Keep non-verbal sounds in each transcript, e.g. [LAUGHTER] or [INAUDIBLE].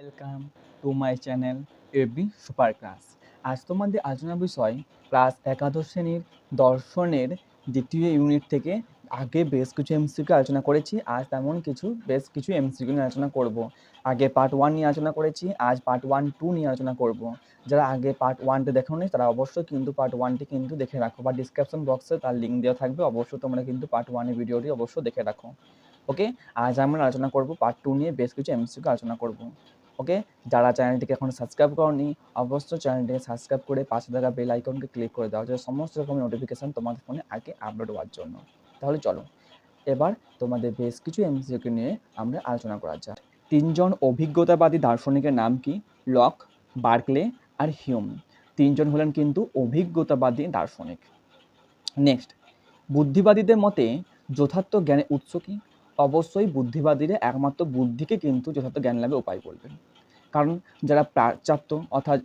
Welcome to my channel AB super class আজ তোমাদের আলোচনা বিষয় ক্লাস একাদশ শ্রেণির দর্শনের দ্বিতীয় ইউনিট থেকে আগে বেশ কিছু এমসিকিউ আলোচনা করেছি, আজ তেমন কিছু, বেশ কিছু এমসিকিউ নিয়ে আলোচনা করব। আগে পার্ট ওয়ান নিয়ে আলোচনা করেছি, আজ পার্ট ওয়ান টু নিয়ে আলোচনা করব। যারা আগে পার্ট ওয়ানটি দেখো নি তারা অবশ্যই কিন্তু পার্ট ওয়ানটি কিন্তু দেখে রাখো বা ডিসক্রিপশন বক্সে তার লিঙ্ক দেওয়া থাকবে, অবশ্যই তোমরা কিন্তু পার্ট ওয়ানের ভিডিওটি অবশ্যই দেখে রাখো। ওকে আজ আমরা আলোচনা করব পার্ট টু নিয়ে বেশ কিছু এমসিকিউ আলোচনা করব। ওকে যারা চ্যানেলটিকে এখন সাবস্ক্রাইব করনি, অবশ্যই চ্যানেলটিকে সাবস্ক্রাইব করে পাশে থাকা বেল আইকনকে ক্লিক করে দাও, যাতে সমস্ত রকমের নোটিফিকেশান তোমাদের ফোনে আগে আপলোড হওয়ার জন্য। তাহলে চলো, এবার তোমাদের বেশ কিছু এমসিকিউ নিয়ে আমরা আলোচনা করা যাক। তিনজন অভিজ্ঞতাবাদী দার্শনিকের নাম কি? লক বার্কলে আর হিউম তিনজন হলেন কিন্তু অভিজ্ঞতাবাদী দার্শনিক। নেক্সট বুদ্ধিবাদীদের মতে যথার্থ জ্ঞানের উৎস কি? অবশ্যই বুদ্ধিবাদীরা একমাত্র বুদ্ধিকে কিন্তু যথার্থ জ্ঞান লাভে উপায় বলবেন। কারণ যারা পাশ্চাত্য অর্থাৎ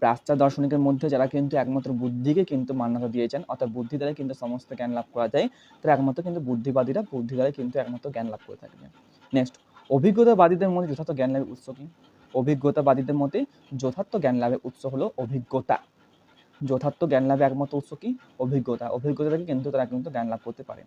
পাশ্চাত্য দর্শনিকের মধ্যে যারা কিন্তু একমাত্র বুদ্ধিকে কিন্তু মান্যতা দিয়েছেন, অর্থাৎ বুদ্ধি দ্বারা কিন্তু সমস্ত জ্ঞান লাভ করা যায়, তারা একমাত্র কিন্তু বুদ্ধিবাদীরা বুদ্ধি দ্বারা কিন্তু একমাত্র জ্ঞান লাভ করে থাকবে নেক্সট অভিজ্ঞতাবাদীদের মধ্যে যথার্থ জ্ঞান লাভের উৎস কি? অভিজ্ঞতাবাদীদের মতে যথার্থ জ্ঞান লাভের উৎস হলো অভিজ্ঞতা। যথার্থ জ্ঞান লাভের একমাত্র উৎস কি? অভিজ্ঞতা। অভিজ্ঞতা থেকে কিন্তু তারা কিন্তু জ্ঞান লাভ করতে পারে।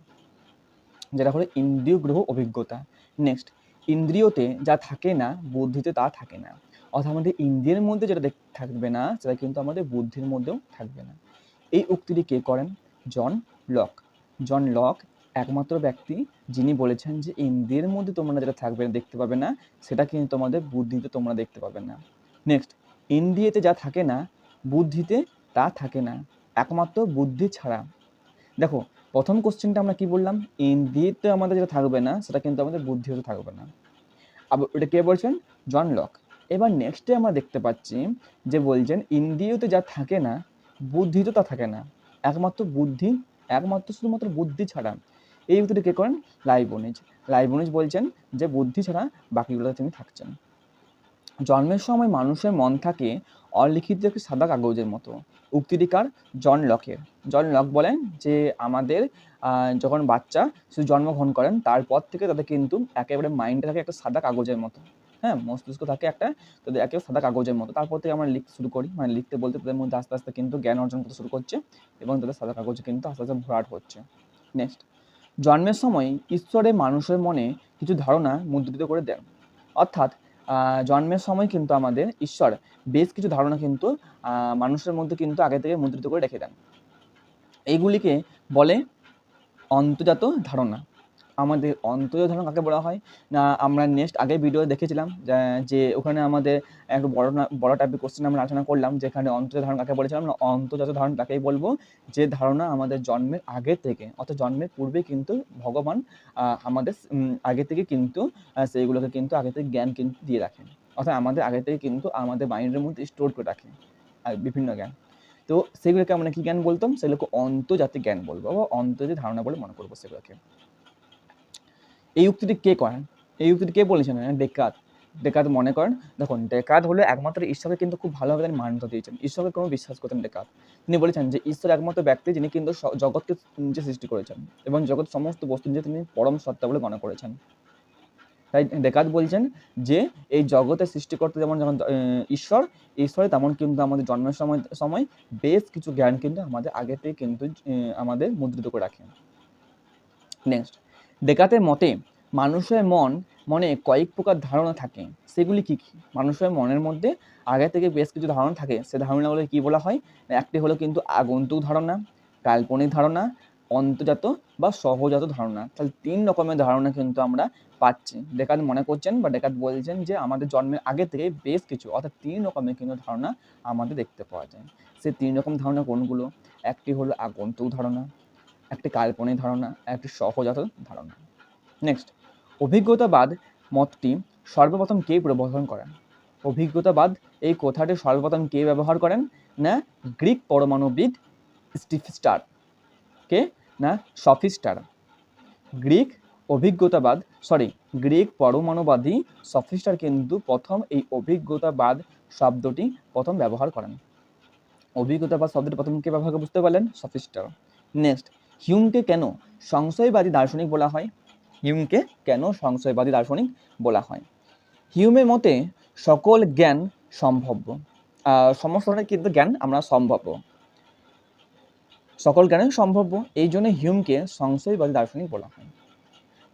যেটা হলো ইন্দ্রিয় গ্রহ অভিজ্ঞতা। নেক্সট ইন্দ্রিয়তে যা থাকে না, বুদ্ধিতে তা থাকে না। অর্থাৎ আমাদের ইন্দ্রিয়ের মধ্যে যেটা থাকবে না, সেটা কিন্তু আমাদের বুদ্ধির মধ্যেও থাকবে না। এই উক্তিটি কে করেন? John Locke. জন লক একমাত্র ব্যক্তি যিনি বলেছেন যে ইন্দ্রিয়ের মধ্যে তোমরা যেটা থাকবে দেখতে পাবে না, সেটা কিন্তু তোমাদের বুদ্ধিতে তোমরা দেখতে পাবে না। নেক্সট ইন্দ্রিয়েতে যা থাকে না, বুদ্ধিতে তা থাকে না। একমাত্র বুদ্ধি ছাড়া। দেখো প্রথম কোশ্চেনটা আমরা কি বললাম? ইন্দ্রিয়তে আমাদের যেটা থাকবে না, সেটা কিন্তু আমাদের বুদ্ধিতে থাকবে না। আবার এটা কে বলছেন? John Locke. এবার নেক্সটে আমরা দেখতে পাচ্ছি যে বলছেন ইন্দ্রিয়তে যা থাকে না, বুদ্ধি তো তা থাকে না। একমাত্র বুদ্ধি, একমাত্র শুধুমাত্র বুদ্ধি ছাড়া। এই উত্তরটি কে করেন? লাইবনিজ। লাইবনিজ বলছেন যে বুদ্ধি ছাড়া বাকিগুলোতে তিনি থাকছেন। জন্মের সময় মানুষের মন থাকে অলিখিত একটি সাদা কাগজের মতো। উক্তিটি কার জন লকের। জন লক বলেন যে, আমাদের যখন বাচ্চা শুধু জন্মগ্রহণ করেন, তারপর থেকে তাদের কিন্তু একেবারে মাইন্ডটা থাকে একটা সাদা কাগজের মতো। হ্যাঁ মস্তিষ্ক থাকে একটা তাদের একেবারে সাদা কাগজের মতো। তারপর থেকে আমরা লিখতে শুরু করি। মানে লিখতে বলতে তাদের মধ্যে আস্তে আস্তে কিন্তু জ্ঞান অর্জন করতে শুরু করছে এবং তাদের সাদা কাগজে কিন্তু আস্তে আস্তে ভরাট হচ্ছে। নেক্সট জন্মের সময় ঈশ্বরে মানুষের মনে কিছু ধারণা মুদ্রিত করে দেন। অর্থাৎ জন্মের সময় কিন্তু আমাদের ঈশ্বর বেশ কিছু ধারণা কিন্তু মানুষের মধ্যে কিন্তু আগে থেকে মুদ্রিত করে রেখে দেন। এইগুলিকে বলে অন্তর্জাত ধারণা। আমাদের অন্তর্জাত ধারণা কাকে বলা হয়, না আমরা নেক্সট আগে ভিডিও দেখেছিলাম যে ওখানে আমাদের একটা বড় বড় টাইপের কোশ্চেন আমরা আলোচনা করলাম, যেখানে অন্তর্জাত ধারণা কাকে বলেছিলাম না অন্তর্জাত ধারণা তাকেই বলব, যে ধারণা আমাদের জন্মের আগে থেকে, অর্থাৎ জন্মের পূর্বে কিন্তু ভগবান আমাদের আগে থেকে কিন্তু সেইগুলোকে কিন্তু আগে থেকে জ্ঞান কিন্তু দিয়ে রাখেন। অর্থাৎ আমাদের আগে থেকে কিন্তু আমাদের মাইন্ডের মধ্যে স্টোর করে রাখে আর বিভিন্ন জ্ঞান। তো সেগুলোকে আমরা কি জ্ঞান বলতাম? সেগুলোকে অন্তর্জাতিক জ্ঞান বলব, বা অন্তর্জাতিক ধারণা বলে মনে করব সেগুলোকে। এই উক্তিটি কে করেন? এই উক্তিটি কে বলেছেন? ডেকাত। ডেকাত মনে করেন, দেখুন, ডেকাত হলো একমাত্র ঈশ্বরকে কিন্তু খুব ভালোভাবে তিনি মান্যতা দিয়েছেন। ঈশ্বরকে কোনো বিশ্বাস করতেন ডেকাত। তিনি বলেছেন যে, ঈশ্বর একমাত্র ব্যক্তি যিনি কিন্তু জগৎকে নিজে সৃষ্টি করেছেন এবং জগৎ সমস্ত বস্তু নিজে তিনি পরম সত্তা বলে মনে করেছেন। তাই ডেকাত বলছেন যে, এই জগতের সৃষ্টি করতে যেমন যখন ঈশ্বর, ঈশ্বরে তেমন কিন্তু আমাদের জন্মের সময় সময় বেশ কিছু জ্ঞান কিন্তু আমাদের আগে থেকে কিন্তু আমাদের মুদ্রিত করে রাখেন। নেক্সট ডেকাতের মতে মানুষের মন, মনে কয়েক প্রকার ধারণা থাকে। সেগুলি কি কি? মানুষের মনের মধ্যে আগে থেকে বেশ কিছু ধারণা থাকে। সে ধারণাগুলো কি বলা হয়? একটি হলো কিন্তু আগন্তুক ধারণা, কাল্পনিক ধারণা, অন্তর্জাত বা সহজাত ধারণা। তাহলে তিন রকমের ধারণা কিন্তু আমরা পাচ্ছি। ডেকাত মনে করছেন বা ডেকাত বলছেন যে আমাদের জন্মের আগে থেকে বেশ কিছু, অর্থাৎ তিন রকমের কিন্তু ধারণা আমাদের দেখতে পাওয়া যায়। সেই তিন রকম ধারণা কোনগুলো? একটি হলো আগন্তুক ধারণা একটি কাল্পনিক ধারণা, একটি সহজাত ধারণা। নেক্সট অভিজ্ঞতাবাদ মতটি সর্বপ্রথম কে প্রবর্তন করেন? অভিজ্ঞতাবাদ এই কথাটি সর্বপ্রথম কে ব্যবহার করেন? না, গ্রিক পরমাণুবিদ স্টিফস্টার। কে? না, সফিস্টার। গ্রিক অভিজ্ঞতাবাদ সরি গ্রিক পরমাণুবাদী সফিস্টার কিন্তু প্রথম এই অভিজ্ঞতাবাদ শব্দটি প্রথম ব্যবহার করেন। অভিজ্ঞতাবাদ শব্দটি প্রথম কে ব্যবহার বুঝতে পারলেন? সফিস্টার। নেক্সট হিউমকে কেন সংশয়বাদী দার্শনিক বলা হয়? হিউমকে কেন সংশয়বাদী দার্শনিক বলা হয়? হিউমের মতে সকল জ্ঞান সম্ভব্য। সমস্ত ধরনের কিন্তু জ্ঞান আমরা সম্ভাব্য। সকল জ্ঞানই সম্ভাব্য, এই জন্য হিউমকে সংশয়বাদী দার্শনিক বলা হয়।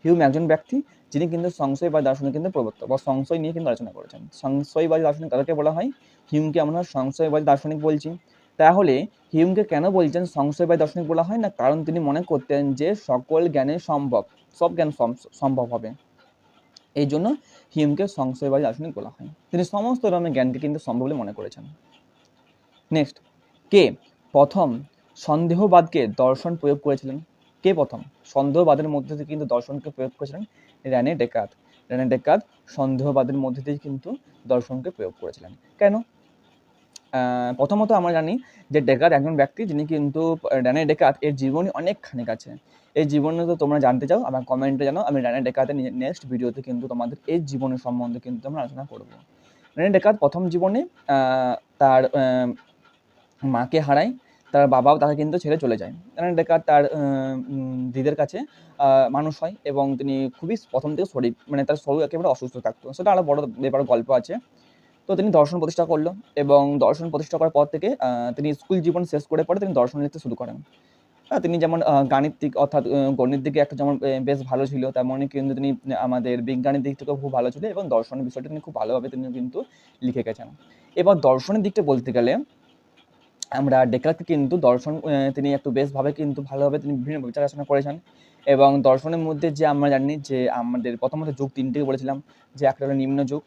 হিউম একজন ব্যক্তি, যিনি কিন্তু সংশয়বাদী দার্শনিক কিন্তু প্রবর্তক বা সংশয় নিয়ে কিন্তু আলোচনা করেছেন। সংশয়বাদী দার্শনিক তাদেরকে বলা হয়? হিউমকে আমরা সংশয়বাদী দার্শনিক বলছি। তাহলে হিউমকে কেন বলছেন সংশয়বাদী দর্শনিক বলা হয় না? কারণ তিনি মনে করতেন যে সকল জ্ঞানে সম্ভব, সব জ্ঞান সম- সম্ভব হবে। এই জন্য হিউমকে সংশয়বাদী দার্শনিক বলা হয়। তিনি সমস্ত ধরনের জ্ঞানকে কিন্তু সম্ভব বলে মনে করেছেন। নেক্সট কে প্রথম সন্দেহবাদকে দর্শন প্রয়োগ করেছিলেন? কে প্রথম? সন্দেহবাদের মধ্যে দিয়ে কিন্তু দর্শনকে প্রয়োগ করেছিলেন র্যানে ডেকাত। র্যানে ডেকাত সন্দেহবাদের মধ্যে দিয়ে কিন্তু দর্শনকে প্রয়োগ করেছিলেন। কেন? প্রথমত আমরা জানি যে ডেকাত একজন ব্যক্তি যিনি কিন্তু র্যানে ডেকাত এর জীবনী অনেকখানি আছে এই জীবনে তো তোমরা জানতে চাও, আমার কমেন্টে জানো আমি র্যানে ডেকাতের নেক্সট ভিডিওতে কিন্তু তোমাদের এই জীবনের সম্বন্ধে কিন্তু আমরা আলোচনা করব। র্যানে ডেকাত প্রথম জীবনে তার মাকে হারায়, তার বাবাও তাকে কিন্তু ছেড়ে চলে যায়। র্যানে ডেকাত তার দিদির কাছে মানুষ হয় এবং তিনি খুবই প্রথম থেকে শরীর মানে তার শরীর একেবারে অসুস্থ থাকতো। সেটা আরও বড় ব্যাপার, গল্প আছে। তো তিনি দর্শন প্রতিষ্ঠা করল এবং দর্শন প্রতিষ্ঠা করার পর থেকে তিনি স্কুল জীবন শেষ করে পরে তিনি দর্শন লিখতে শুরু করেন। তিনি যেমন আহ, গাণিত দিক অর্থাৎ গণিত দিকে একটা যেমন বেশ ভালো ছিল তেমনই কিন্তু তিনি আমাদের বিজ্ঞানের দিক থেকেও খুব ভালো ছিল এবং দর্শনের বিষয়টা তিনি খুব ভালোভাবে তিনি কিন্তু লিখে গেছেন। এবার দর্শনের দিকটা বলতে গেলে আমরা ডেকার্টকে কিন্তু দর্শন তিনি একটু বেশভাবে কিন্তু ভালোভাবে তিনি বিভিন্ন বিচার আলোচনা করেছেন এবং দর্শনের মধ্যে যে আমরা জানি যে আমাদের প্রথমত যুগ তিনটেকে বলেছিলাম যে একটা হলো নিম্ন যুগ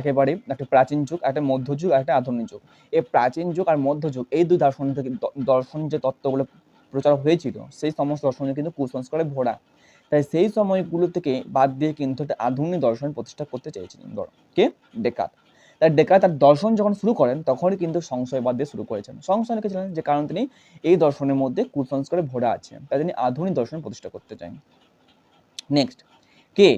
একেবারে একটা প্রাচীন যুগ, একটা মধ্যযুগ আর একটা আধুনিক যুগ। এই প্রাচীন যুগ আর মধ্যযুগ এই দুই দর্শন থেকে দর্শন যে তত্ত্বগুলো প্রচার হয়েছিল, সেই সমস্ত দর্শনে কিন্তু কুসংস্কারে ভরা। তাই সেই সময়গুলো থেকে বাদ দিয়ে কিন্তু একটা আধুনিক দর্শন প্রতিষ্ঠা করতে চেয়েছিলেন কে? ডেকাত। তাই ডেকাত তার দর্শন যখন শুরু করেন, তখনই কিন্তু সংশয়বাদ দিয়ে শুরু করেছেন। সংশয় লিখেছিলেন যে কারণ তিনি এই দর্শনের মধ্যে কুসংস্কারে ভরা আছে তাই তিনি আধুনিক দর্শন প্রতিষ্ঠা করতে চান নেক্সট কে?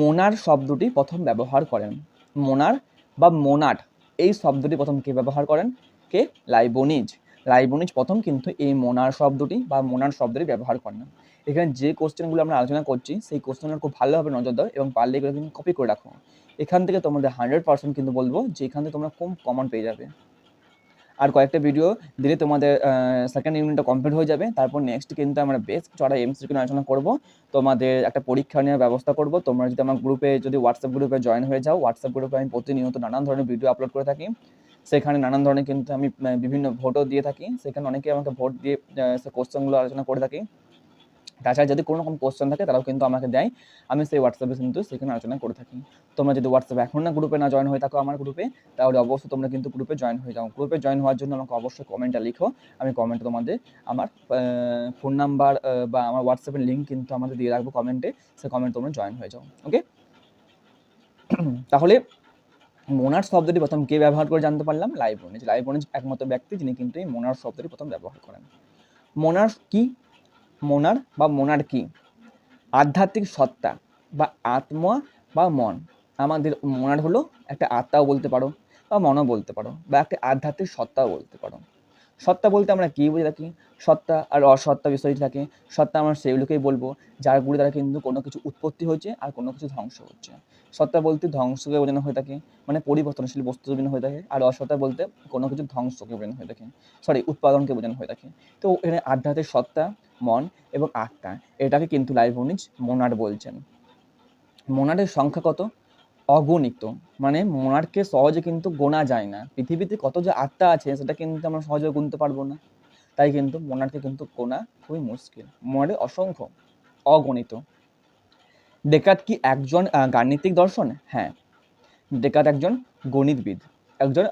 মোনার শব্দটি প্রথম ব্যবহার করেন। মোনার বা মোনাট, এই শব্দটি প্রথম কে ব্যবহার করেন? কে? লাইবনিজ। লাইবোনিজ প্রথম কিন্তু এই মোনার শব্দটি বা মোনার শব্দটি ব্যবহার করেন। এখানে যে কোশ্চেনগুলো আমরা আলোচনা করছি, সেই কোশ্চেনের খুব ভালোভাবে নজর দাও এবং পারলে এগুলো কিন্তু কপি করে রাখো। এখান থেকে তোমাদের হান্ড্রেড পার্সেন্ট কিন্তু বলব যে এখান থেকে তোমরা কম কমন পেয়ে যাবে। আর কয়েকটা ভিডিও দিলে তোমাদের সেকেন্ড ইউনিটটা কমপ্লিট হয়ে যাবে। তারপর নেক্সট কিন্তু আমরা বেশ চড়া কিন্তু আলোচনা করব। তোমাদের একটা পরীক্ষা নেওয়ার ব্যবস্থা করব। তোমরা যদি আমার গ্রুপে যদি হোয়াটসঅ্যাপ গ্রুপে জয়েন হয়ে যাও হোয়াটসঅ্যাপ গ্রুপে আমি প্রতিনিয়ত নানান ধরনের ভিডিও আপলোড করে থাকি। সেখানে নানান ধরনের কিন্তু আমি বিভিন্ন ভোটও দিয়ে থাকি। সেখানে অনেকে আমাকে ভোট দিয়ে সে কোশ্চেনগুলো আলোচনা করে থাকি। তাছাড়া যদি কোনো রকম কোশ্চেন থাকে, তারাও কিন্তু আমাকে দেয়। আমি সেই হোয়াটসঅ্যাপে কিন্তু সেখানে আলোচনা করে থাকি। তোমরা যদি হোয়াটসঅ্যাপে এখন না গ্রুপে না জয়েন হয়ে থাকো আমার গ্রুপে তাহলে অবশ্যই তোমরা কিন্তু গ্রুপে জয়েন হয়ে যাও। গ্রুপে জয়েন হওয়ার জন্য আমাকে অবশ্যই কমেন্টটা লিখো। আমি কমেন্টে তোমাদের আমার ফোন নাম্বার বা আমার হোয়াটসঅ্যাপের লিঙ্ক কিন্তু আমাদের দিয়ে রাখব কমেন্টে সে কমেন্ট তোমরা জয়েন হয়ে যাও। ওকে [CLEARS THROAT] তাহলে মোনার শব্দটি প্রথম কে ব্যবহার করে জানতে পারলাম? লাইব্রনিজ লাইব্রনিজ একমাত্র ব্যক্তি, যিনি কিন্তু এই মোনার শব্দটি প্রথম ব্যবহার করেন। মোনার কি? মোনার বা মোনার কি? আধ্যাত্মিক সত্তা বা আত্মা বা মন। আমাদের মনার হলো একটা আত্মাও বলতে পারো বা মনও বলতে পারো বা একটা আধ্যাত্মিক সত্তাও বলতে পারো। সত্তা বলতে আমরা কী বুঝে থাকি? সত্তা আর অসত্তা বিষয়টি থাকে। সত্তা আমরা সেগুলোকেই বলব, যার যারগুলি দ্বারা কিন্তু কোনো কিছু উৎপত্তি হচ্ছে আর কোনো কিছু ধ্বংস হচ্ছে। সত্তা বলতে ধ্বংসকে বোঝানো হয়ে থাকে মানে পরিবর্তনশীল বস্তু বোঝানো হয়ে থাকে, আর অসত্তা বলতে কোনো কিছু ধ্বংসকে বোঝানো হয়ে থাকে। সরি উৎপাদনকে বোঝানো হয়ে থাকে। তো এখানে আধ্যাত্মিক সত্তা, মন এবং আত্মা, এটাকে কিন্তু লাইভনিজ মোনাড বলছেন। মোনাডের সংখ্যা কত? অগণিত। মানে মোনাডকে সহজে কিন্তু গোনা যায় না। পৃথিবীতে কত যে আত্মা আছে, সেটা কিন্তু আমরা সহজে গুনতে পারব না। তাই কিন্তু মনার্কে কিন্তু গোনা খুবই মুশকিল। মনারে অসংখ্য, অগণিত। ডেকাত কি একজন গাণিতিক দর্শন? হ্যাঁ। ডেকাত একজন গণিতবিদ। একজন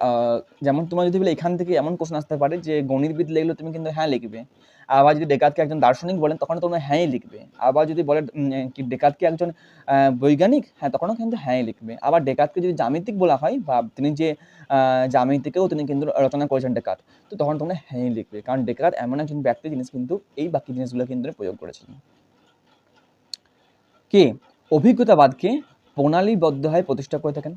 যেমন তোমার যদি বলে এখান থেকে এমন কোশ্চেন আসতে পারে যে গণিতবিদ লিখলে তুমি কিন্তু হ্যাঁ লিখবে। আবার যদি ডেকাতকে একজন দার্শনিক বলেন তখন তোমরা হ্যাঁই লিখবে। আবার যদি বলে কি ডেকাতকে একজন বৈজ্ঞানিক হ্যাঁ তখনও কিন্তু হ্যাঁই লিখবে। আবার ডেকাতকে যদি জ্যামিতিক বলা হয় বা তিনি যে আহ, জ্যামিতিকেও তিনি কিন্তু রচনা করেছেন ডেকাত তো তখন তোমরা হ্যাঁই লিখবে। কারণ ডেকাত এমন একজন ব্যক্তি জিনিস কিন্তু এই বাকি জিনিসগুলো কিন্তু প্রয়োগ করেছিলেন কে? অভিজ্ঞতাবাদকে হয়ে প্রতিষ্ঠা করে থাকেন।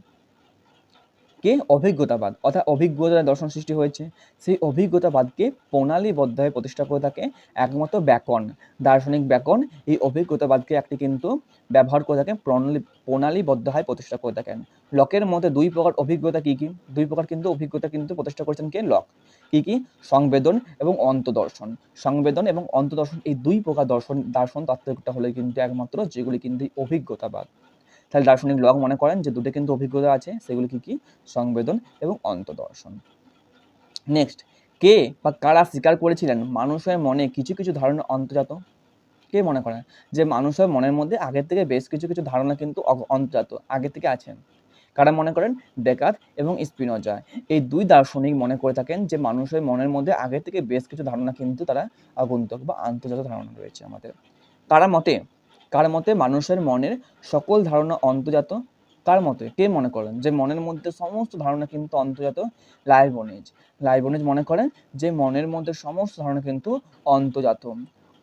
কে অভিজ্ঞতাবাদ, অর্থাৎ অভিজ্ঞতা দর্শন সৃষ্টি হয়েছে। সেই অভিজ্ঞতাবাদকে প্রণালীবদ্ধভাবে প্রতিষ্ঠা করে থাকে একমাত্র ব্যাকরণ। দার্শনিক ব্যাকরণ এই অভিজ্ঞতাবাদকে একটি কিন্তু ব্যবহার করে থাকেন প্রণালী, প্রণালীবদ্ধভাবে প্রতিষ্ঠা করে থাকেন। লকের মধ্যে দুই প্রকার অভিজ্ঞতা কী কী? দুই প্রকার কিন্তু অভিজ্ঞতা কিন্তু প্রতিষ্ঠা করেছেন কে? লক। কী কী? সংবেদন এবং অন্তদর্শন। সংবেদন এবং অন্তদর্শন এই দুই প্রকার দর্শন, দার্শন তাত্ত্বিকটা হলে কিন্তু একমাত্র যেগুলি কিন্তু অভিজ্ঞতাবাদ। তাহলে দার্শনিক লক মনে করেন যে দুটো কিন্তু অভিজ্ঞতা আছে, সেগুলি কি কি? সংবেদন এবং অন্তদর্শন। নেক্সট কে বা কারা স্বীকার করেছিলেন মানুষের মনে কিছু কিছু ধারণা অন্তর্জাত? কে মনে করেন? যে মানুষের মনের মধ্যে আগের থেকে বেশ কিছু কিছু ধারণা কিন্তু অন্তর্জাত আগে থেকে আছেন কারা মনে করেন? ডেকাত এবং স্পিনোজা। এই দুই দার্শনিক মনে করে থাকেন যে মানুষের মনের মধ্যে আগে থেকে বেশ কিছু ধারণা কিন্তু তারা আগন্তুক বা আন্তর্জাত ধারণা রয়েছে আমাদের। কারা মতে কার মতে মানুষের মনের সকল ধারণা অন্তর্জাত? কার মতে? কে মনে করেন? যে মনের মধ্যে সমস্ত ধারণা কিন্তু অন্তর্জাত লাইবনেজ লাইবনেজ মনে করেন যে মনের মধ্যে সমস্ত ধারণা কিন্তু অন্তর্জাত।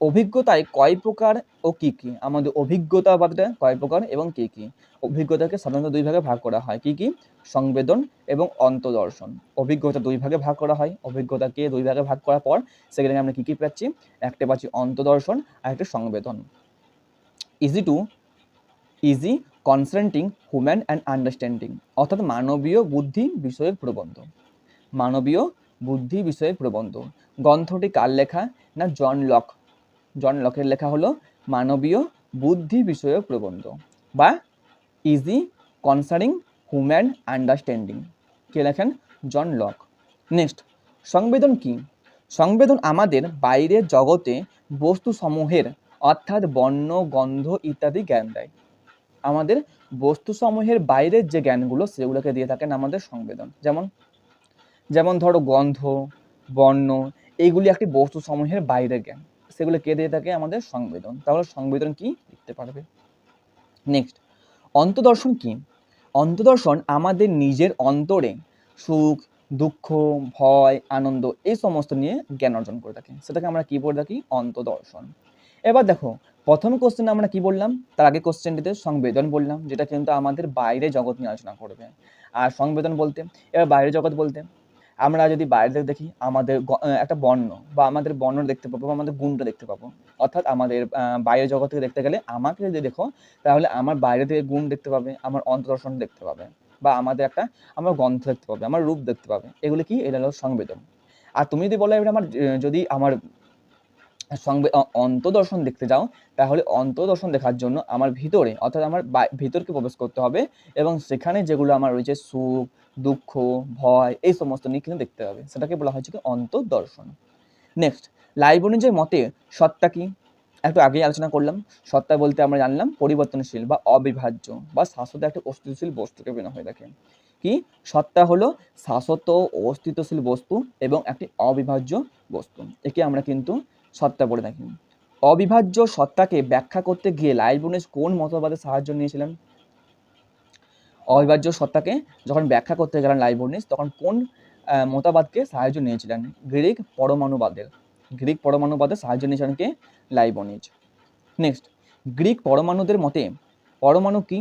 অভিজ্ঞতায় কয় প্রকার ও কি কি? আমাদের অভিজ্ঞতাবাদটা কয় প্রকার এবং কি কি? অভিজ্ঞতাকে সাধারণত দুই ভাগে ভাগ করা হয়। কি কি? সংবেদন এবং অন্তদর্শন। অভিজ্ঞতা দুই ভাগে ভাগ করা হয়। অভিজ্ঞতাকে দুই ভাগে ভাগ করার পর সেখানে আমরা কি কি পাচ্ছি? একটা পাচ্ছি অন্তদর্শন, আর একটা সংবেদন। Essay to essay concerning human and understanding অর্থাৎ মানবীয় বুদ্ধি বিষয়ক প্রবন্ধ। মানবীয় বুদ্ধি বিষয়ক প্রবন্ধ। গ্রন্থটি কার লেখা না জন লক? জন লকের লেখা হলো মানবীয় বুদ্ধি বিষয়ক প্রবন্ধ বা ইজি কনসার্নিং হুম্যান আন্ডারস্ট্যান্ডিং কে লেখেন? John Locke. নেক্সট সংবেদন কি? সংবেদন আমাদের বাইরের জগতে বস্তু সমূহের অর্থাৎ বর্ণ, গন্ধ ইত্যাদি জ্ঞান দেয়। আমাদের বস্তুসমূহের বাইরের যে জ্ঞানগুলো সেগুলোকে দিয়ে থাকেন আমাদের সংবেদন। যেমন যেমন ধরো গন্ধ, বর্ণ, এইগুলি একটি বস্তুসমূহের বাইরের জ্ঞান। সেগুলো কে দিয়ে থাকে আমাদের সংবেদন। তাহলে সংবেদন কি? লিখতে পারবে। নেক্সট অন্তদর্শন কি? অন্তদর্শন আমাদের নিজের অন্তরে সুখ, দুঃখ, ভয়, আনন্দ এই সমস্ত নিয়ে জ্ঞান অর্জন করে থাকি। সেটাকে আমরা কি বলে থাকি? অন্তদর্শন। এবার দেখো, প্রথম কোশ্চেন আমরা কি বললাম? তার আগে কোশ্চেনটিতে সংবেদন বললাম, যেটা কিন্তু আমাদের বাইরে জগৎ নিয়ে আলোচনা করবে। আর সংবেদন বলতে, এবার বাইরে জগৎ বলতে, আমরা যদি বাইরে দেখি, আমাদের একটা বর্ণ, বা আমাদের বর্ণ দেখতে পাবো, বা আমাদের গুণটা দেখতে পাবো। অর্থাৎ আমাদের বাইরের জগৎ থেকে দেখতে গেলে আমাকে যদি দেখো, তাহলে আমার বাইরে থেকে গুণ দেখতে পাবে, আমার অন্তদর্শন দেখতে পাবে, বা আমাদের একটা, আমার গন্ধ দেখতে পাবে, আমার রূপ দেখতে পাবে। এগুলো কি? এটা হলো সংবেদন। আর তুমি যদি বলো, এবার আমার যদি আমার অন্তদর্শন দেখতে যাও, তাহলে অন্তদর্শন দেখার জন্য আমার ভিতরে, অর্থাৎ আমার ভিতরকে প্রবেশ করতে হবে এবং সেখানে যেগুলো আমার রয়েছে, সুখ, দুঃখ, ভয়, এই সমস্ত নিয়ে কিন্তু দেখতে হবে। সেটাকে বলা হয়েছে কি অন্তদর্শন। নেক্সট লাইবনিজের মতে সত্তা কি? একটু আগেই আলোচনা করলাম। সত্তা বলতে আমরা জানলাম পরিবর্তনশীল বা অবিভাজ্য বা শাশ্বত একটা অস্তিত্বশীল বস্তুকে বের হয়ে থাকে। কি? সত্তা হলো শাশ্বত অস্তিত্বশীল বস্তু এবং একটি অবিভাজ্য বস্তু। একে আমরা কিন্তু সত্তা বলে থাকি অবিভাজ্য সত্তাকে ব্যাখ্যা করতে গিয়ে লাইবনিজ কোন মতবাদের সাহায্য নিয়েছিলেন? অবিভাজ্য সত্তাকে যখন ব্যাখ্যা করতে গেলেন লাইবনিজ তখন কোন মতবাদকে সাহায্য নিয়েছিলেন? গ্রিক পরমাণুবাদের। গ্রিক পরমাণুবাদের সাহায্য নিয়েছিলেন কে? লাইবনিজ নেক্সট, গ্রিক পরমাণুদের মতে, পরমাণু কি?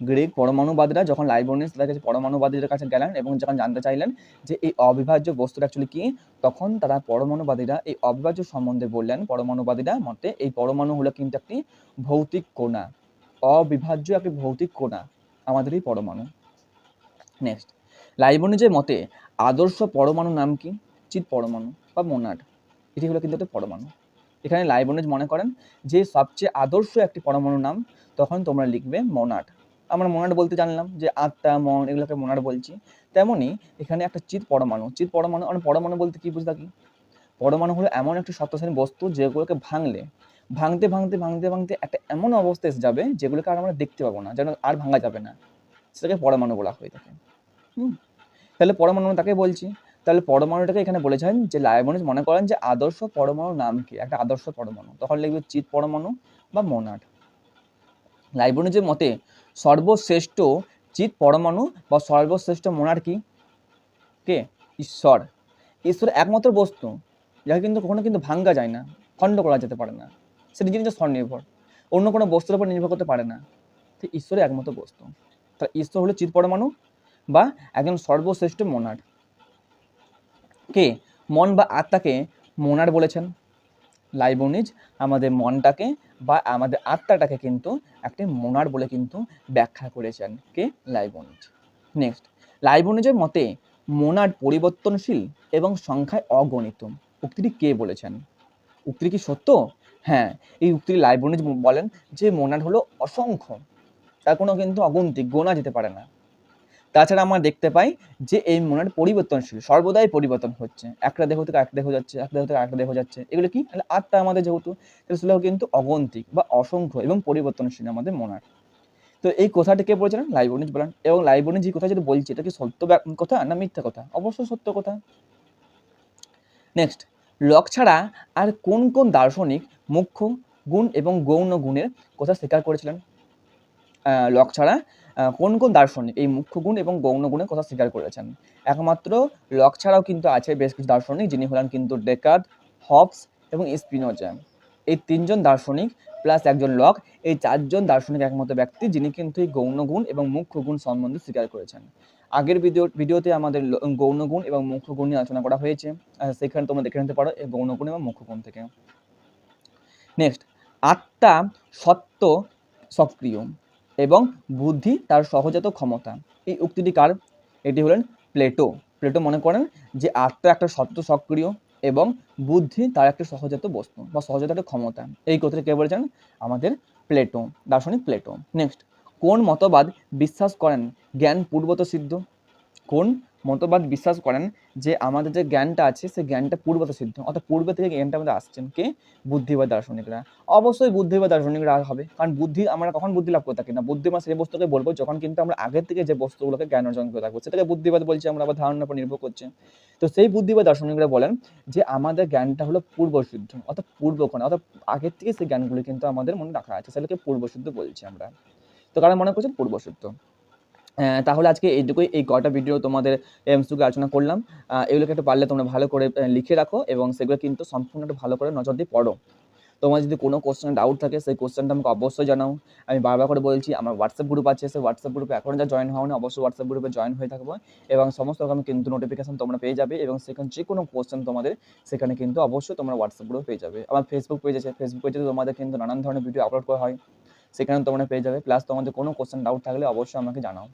গ্রিক পরমাণুবাদীরা যখন লাইবনিজ তাদের কাছে পরমাণুবাদীদের কাছে গেলেন এবং যখন জানতে চাইলেন যে এই অবিভাজ্য বস্তুটা অ্যাকচুয়ালি কি, তখন তারা পরমাণুবাদীরা এই অবিভাজ্য সম্বন্ধে বললেন, পরমাণুবাদীরা মতে এই পরমাণু হলো কিন্তু একটি ভৌতিক কণা, অবিভাজ্য একটি ভৌতিক কণা, আমাদের এই পরমাণু। নেক্সট লাইবনিজের মতে আদর্শ পরমাণু নাম কি? চিত পরমাণু বা মোনাড, এটি হলো কিন্তু একটা পরমাণু। এখানে লাইবনিজ মনে করেন যে সবচেয়ে আদর্শ একটি পরমাণু নাম, তখন তোমরা লিখবে মোনাড। আমরা মোনাড বলতে জানলাম যে আত্মা, মন এগুলোকে মোনাড বলছি। তেমনই এখানে একটা চিত পরমাণু। চিত পরমাণু আমরা পরমাণু বলতে কি বুঝতে থাকি পরমাণু হলো এমন একটি সত্যশ্রেণী বস্তু যেগুলোকে ভাঙলে, ভাঙতে ভাঙতে ভাঙতে ভাঙতে একটা এমন অবস্থা এসে যাবে যেগুলোকে আর আমরা দেখতে পাবো না, যেন আর ভাঙা যাবে না। সেটাকে পরমাণু বলা হয়ে থাকে। হুম? তাহলে পরমাণু তাকে বলছি। তাহলে পরমাণুটাকে এখানে বলেছেন যে লাইবনিজ মনে করেন যে আদর্শ পরমাণু নাম কি? একটা আদর্শ পরমাণু। তখন লিখবে চিত পরমাণু বা মোনাড। লাইবনিজের মতে সর্বশ্রেষ্ঠ চিত পরমাণু বা সর্বশ্রেষ্ঠ মোনাড কি? কে ঈশ্বর। ঈশ্বর একমাত্র বস্তু, যাকে কিন্তু কখনো কিন্তু ভাঙ্গা যায় না, খণ্ড করা যেতে পারে না। সে নিজে নিজে স্বনির্ভর অন্য কোনো বস্তুর উপর নির্ভর করতে পারে না। তো ঈশ্বরের একমাত্র বস্তু। তাহলে ঈশ্বর হলো চিত পরমাণু বা একজন সর্বশ্রেষ্ঠ মোনার কে? মন বা আত্মাকে মোনার বলেছেন। লাইবনিজ আমাদের মনটাকে বা আমাদের আত্মাটাকে কিন্তু একটি মোনার বলে কিন্তু ব্যাখ্যা করেছেন কে? লাইবনিজ। নেক্সট লাইবনিজের মতে মোনাড পরিবর্তনশীল এবং সংখ্যায় অগণিত। উক্তিটি কে বলেছেন? উক্তিটি কি সত্য? হ্যাঁ এই উক্তিটি লাইবনিজ বলেন যে মোনাড হলো অসংখ্য। তার কোনো কিন্তু অগন্তিক গোনা যেতে পারে না। তাছাড়া আমরা দেখতে পাই যে এই মনের পরিবর্তনশীল, সর্বদাই পরিবর্তন হচ্ছে। একটা দেহ থেকে একটা দেহ যাচ্ছে, একটা দেহ থেকে একটা দেহ যাচ্ছে। এগুলো কি? তাহলে আত্মা আমাদের যেহেতু সেগুলো কিন্তু অগন্তিক বা অসংখ্য এবং পরিবর্তনশীল আমাদের মনার তো এই কথাটি কে বলেছিলেন লাইবনিজ বলেন। এবং লাইবনিজ যে কথা যেটা বলছে, এটা কি সত্য কথা না মিথ্যা কথা? অবশ্যই সত্য কথা। নেক্সট, লক ছাড়া আর কোন কোন দার্শনিক মুখ্য গুণ এবং গৌণ গুণের কথা স্বীকার করেছিলেন? লক ছাড়া কোন কোন দার্শনিক এই মুখ্য গুণ এবং গৌণ গুণের কথা স্বীকার করেছেন? একমাত্র লক ছাড়াও কিন্তু আছে বেশ কিছু দার্শনিক, যিনি হলেন কিন্তু ডেকার্ড হবস এবং স্পিনোজা। এই তিনজন দার্শনিক প্লাস একজন লক, এই চারজন দার্শনিক একমাত্র ব্যক্তি, যিনি কিন্তু এই গৌণ গুণ এবং মুখ্য গুণ সম্বন্ধে স্বীকার করেছেন। আগের ভিডিও, ভিডিওতে আমাদের গৌণ গুণ এবং মুখ্য গুণ নিয়ে আলোচনা করা হয়েছে। সেখানে তোমরা দেখে নিতে পারো এই গৌণ গুণ এবং মুখ্য গুণ থেকে। নেক্সট আত্মা সত্য সক্রিয়। এবং বুদ্ধি তার সহজাত ক্ষমতা। এই উক্তিটি কার? এটি হলেন প্লেটো। প্লেটো মনে করেন যে আত্মা একটা সত্য সক্রিয় এবং বুদ্ধি তার একটা সহজাত বস্তু বা সহজাত একটা ক্ষমতা। এই কথাটি কে বলেছেন? আমাদের প্লেটো, দার্শনিক প্লেটো। নেক্সট, কোন মতবাদ বিশ্বাস করেন জ্ঞান পূর্বত সিদ্ধ? কোন মতবাদ বিশ্বাস করেন যে আমাদের যে জ্ঞানটা আছে সেই জ্ঞানটা পূর্বত সিদ্ধ অর্থাৎ পূর্বে থেকে জ্ঞানটা আমাদের আসছেন কে? বুদ্ধি বা দার্শনিকরা। অবশ্যই বুদ্ধি বা দার্শনিকরা হবে কারণ বুদ্ধি আমরা কখন বুদ্ধি লাভ করে থাকি না। বুদ্ধি আমরা সেই বস্তুকে বলব যখন কিন্তু আমরা আগের থেকে যে বস্তুগুলোকে জ্ঞান অর্জন করে থাকব সেটাকে বুদ্ধিবাদ বলছি আমরা আবার ধারণার উপর নির্ভর করছে। তো সেই বুদ্ধি বা দার্শনিকরা বলেন যে আমাদের জ্ঞানটা হলো পূর্বসিদ্ধ অর্থাৎ পূর্বক্ষণ অর্থাৎ আগের থেকে সেই জ্ঞানগুলো কিন্তু আমাদের মনে রাখা আছে সেটাকে পূর্বসিদ্ধ বলছি আমরা। তো কারণ মনে করছেন? পূর্বসিদ্ধ আহ, তাহলে আজকে এইটুকুই। এই কটা ভিডিও তোমাদের এমসুকে আলোচনা করলাম। এগুলোকে একটু পারলে তোমরা ভালো করে লিখে রাখো এবং সেগুলো কিন্তু সম্পূর্ণ একটু ভালো করে নজর দিয়ে পড়ো। তোমার যদি কোনো কোশ্চেন ডাউট থাকে, সেই কোশ্চেনটা আমাকে অবশ্যই জানাও। আমি বারবার করে বলছি, আমার হোয়াটসঅ্যাপ গ্রুপ আছে, সেই হোয়াটসঅ্যাপ গ্রুপে এখন যা জয়েন হওনি অবশ্যই হোয়াটসঅ্যাপ গ্রুপে জয়েন হয়ে থাকব এবং সমস্ত রকম কিন্তু নোটিফিকেশন তোমরা পেয়ে যাবে এবং সেখানে যে কোনো কোশ্চেন তোমাদের, সেখানে কিন্তু অবশ্যই তোমরা হোয়াটসঅ্যাপ গ্রুপে পেয়ে যাবে। আমার ফেসবুক পেজ আছে ফেসবুক পেজে তোমাদের কিন্তু নানান ধরনের ভিডিও আপলোড করা হয়। সেখানে তোমরা পেয়ে যাবে। প্লাস তোমাদের কোনো কোশ্চেন ডাউট থাকলে অবশ্যই আমাকে জানাও।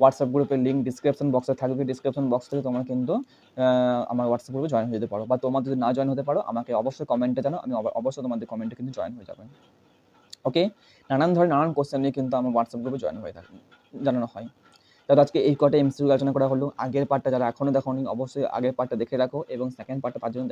হোয়াটসঅ্যাপ গ্রুপের লিঙ্ক ডিসক্রিপশন বক্সে থাকবে। ডিসক্রিপশন বক্স থেকে তোমরা কিন্তু আমার হোয়াটসঅ্যাপ গ্রুপে জয়েন হয়ে যেতে পারো। বা তোমরা যদি না জয়েন হতে পারো, আমাকে অবশ্যই কমেন্টে জানো আমি অব- অবশ্যই তোমাদের কমেন্টে কিন্তু জয়েন হয়ে যাবে। ওকে নানান ধরনের, নানান কোশ্চেন নিয়ে কিন্তু আমার হোয়াটসঅ্যাপ গ্রুপে জয়েন হয়ে থাকে, জানানো হয়। তাহলে আজকে এই কটা এমসিউ আলোচনা করা হলো? আগের পার্টটা যারা এখনও দেখোনি, অবশ্যই আগের পার্টটা দেখে রাখো এবং সেকেন্ড পার্টটা তার জন্য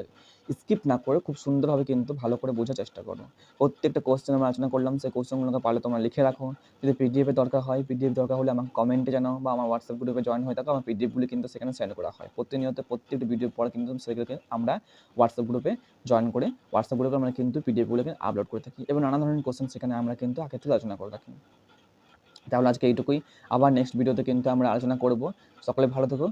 স্কিপ না করে খুব সুন্দরভাবে কিন্তু ভালো করে বোঝার চেষ্টা করো। প্রত্যেকটা কোশ্চেন আমরা আলোচনা করলাম, সেই কোশ্চেনগুলোকে পারলে তোমরা লিখে রাখো। যদি পিডিএফ এর দরকার হয় পিডিএফ দরকার হলে আমাকে কমেন্টে জানাও বা আমার হোয়াটসঅ্যাপ গ্রুপে জয়েন হয়ে থাকো, আমার পিডিএফগুলি কিন্তু সেখানে সেন্ড করা হয়। প্রতিনিয়ত প্রত্যেকটি ভিডিও পর কিন্তু সেগুলোকে আমরা হোয়াটসঅ্যাপ গ্রুপে জয়েন করে হোয়াটসঅ্যাপ গ্রুপে আমরা কিন্তু পিডিএফগুলোকে আপলোড করে থাকি এবং নানা ধরনের কোশ্চেন সেখানে আমরা কিন্তু আগে থেকে আলোচনা করে থাকি। তাহলে আজকে এইটুকুই। আবার নেক্সট ভিডিওতে কিন্তু আমরা আলোচনা করব। সকলে ভালো থেকো।